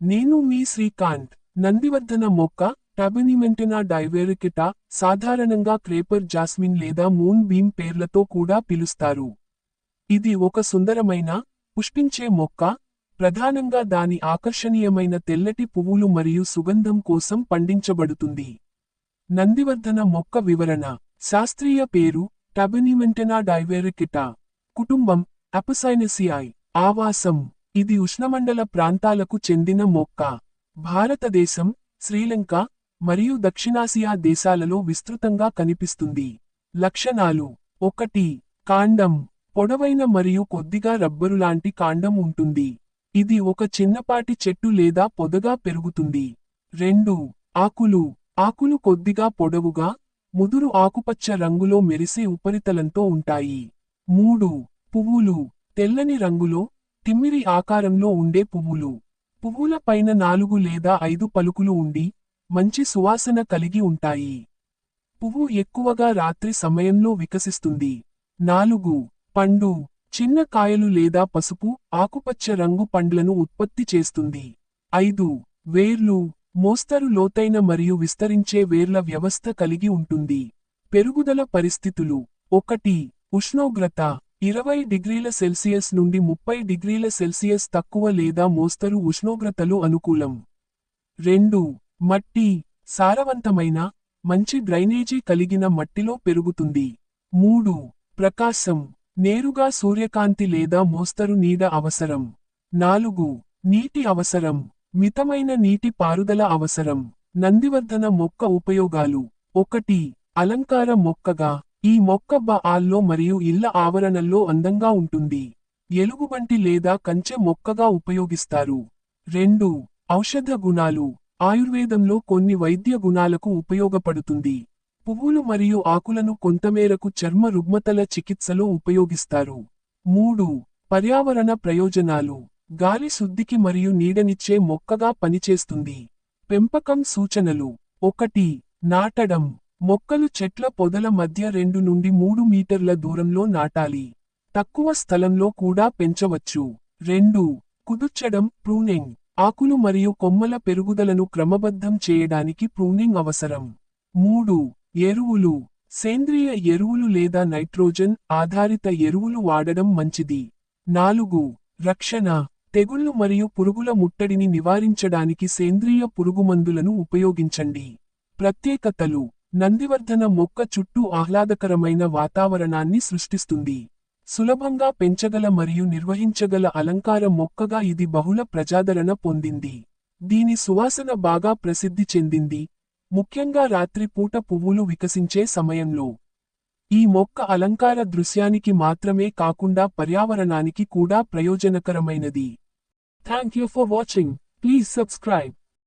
నేను మీ శ్రీకాంత్ నందివర్ధన మొక్క టబనిమెంటెనా డైవేరికిటా సాధారణంగా క్రేపర్ జాస్మిన్ లేదా మూన్ బీమ్ పేర్లతో కూడా పిలుస్తారు. ఇది ఒక సుందరమైన పుష్పించే మొక్క ప్రధానంగా దాని ఆకర్షణీయమైన తెల్లటి పువ్వులు మరియు సుగంధం కోసం పండించబడుతుంది. నందివర్ధన మొక్క వివరణ శాస్త్రీయ పేరు టబనిమెంటెనా డైవేరికిటా కుటుంబం అపసైనసియాయ్ ఆవాసం. ఇది ఉష్ణమండల ప్రాంతాలకు చెందిన మొక్క. భారతదేశం శ్రీలంక మరియు దక్షిణాసియా దేశాలలో విస్తృతంగా కనిపిస్తుంది. లక్షణాలు. ఒకటి. కాండం. పొడవైన మరియు కొద్దిగా రబ్బరులాంటి కాండం ఉంటుంది. ఇది ఒక చిన్నపాటి చెట్టు లేదా పొదగా పెరుగుతుంది. రెండు. ఆకులు. ఆకులు కొద్దిగా పొడవుగా ముదురు ఆకుపచ్చ రంగులో మెరిసే ఉపరితలంతో ఉంటాయి. మూడు. పువ్వులు. తెల్లని రంగులో తిమ్మిరి ఆకారంలో ఉండే పువ్వులు. పువ్వుల పైన నాలుగు లేదా ఐదు పలుకులు ఉండి మంచి సువాసన కలిగి ఉంటాయి. పువ్వు ఎక్కువగా రాత్రి సమయంలో వికసిస్తుంది. నాలుగు పండు చిన్న కాయలు లేదా పసుపు ఆకుపచ్చ రంగు పండ్లను ఉత్పత్తి చేస్తుంది. ఐదు వేర్లు మోస్తరు లోతైన మరియు విస్తరించే వేర్ల వ్యవస్థ కలిగి ఉంటుంది. పెరుగుదల పరిస్థితులు. ఒకటి ఉష్ణోగ్రత. ఇరవై డిగ్రీల సెల్సియస్ నుండి ముప్పై డిగ్రీల సెల్సియస్ తక్కువ లేదా మోస్తరు ఉష్ణోగ్రతలు అనుకూలం. రెండు మట్టి సారవంతమైన మంచి డ్రైనేజీ కలిగిన మట్టిలో పెరుగుతుంది. మూడు ప్రకాశం నేరుగా సూర్యకాంతి లేదా మోస్తరు నీడ అవసరం. నాలుగు నీటి అవసరం మితమైన నీటి పారుదల అవసరం. నందివర్ధన మొక్క ఉపయోగాలు. ఒకటి అలంకార మొక్కగా ఈ మొక్క బాల్లో మరియు ఇళ్ళ ఆవరణల్లో అందంగా ఉంటుంది. ఎలుగుబంటి లేదా కంచె మొక్కగా ఉపయోగిస్తారు. రెండు ఔషధ గుణాలు. ఆయుర్వేదంలో కొన్ని వైద్య గుణాలకు ఉపయోగపడుతుంది. పువ్వులు మరియు ఆకులను కొంతమేరకు చర్మ రుగ్మతల చికిత్సలో ఉపయోగిస్తారు. మూడు పర్యావరణ ప్రయోజనాలు. గాలి శుద్ధికి మరియు నీడనిచ్చే మొక్కగా పనిచేస్తుంది. పెంపకం సూచనలు. ఒకటి నాటడం. మొక్కలు చెట్ల పొదల మధ్య రెండు నుండి మూడు మీటర్ల దూరంలో నాటాలి. తక్కువ స్థలంలో కూడా పెంచవచ్చు. రెండు. కుదుర్చడం ప్రూనింగ్. ఆకులు మరియు కొమ్మల పెరుగుదలను క్రమబద్ధం చేయడానికి ప్రూనింగ్ అవసరం. మూడు. ఎరువులు. సేంద్రియ ఎరువులు లేదా నైట్రోజన్ ఆధారిత ఎరువులు వాడడం మంచిది. నాలుగు. రక్షణ. తెగుళ్ళు మరియు పురుగుల ముట్టడిని నివారించడానికి సేంద్రియ పురుగుమందులను ఉపయోగించండి. ప్రత్యేకతలు. నందివర్ధన మొక్క చుట్టూ ఆహ్లాదకరమైన వాతావరణాన్ని సృష్టిస్తుంది. సులభంగా పెంచగల మరియు నిర్వహించగల అలంకార మొక్కగా ఇది బహుళ ప్రజాదరణ పొందింది. దీని సువాసన బాగా ప్రసిద్ధి చెందింది. ముఖ్యంగా రాత్రి పూట పువ్వులు వికసించే సమయంలో. ఈ మొక్క అలంకార దృశ్యానికి మాత్రమే కాకుండా పర్యావరణానికి కూడా ప్రయోజనకరమైనది. Thank you for watching please subscribe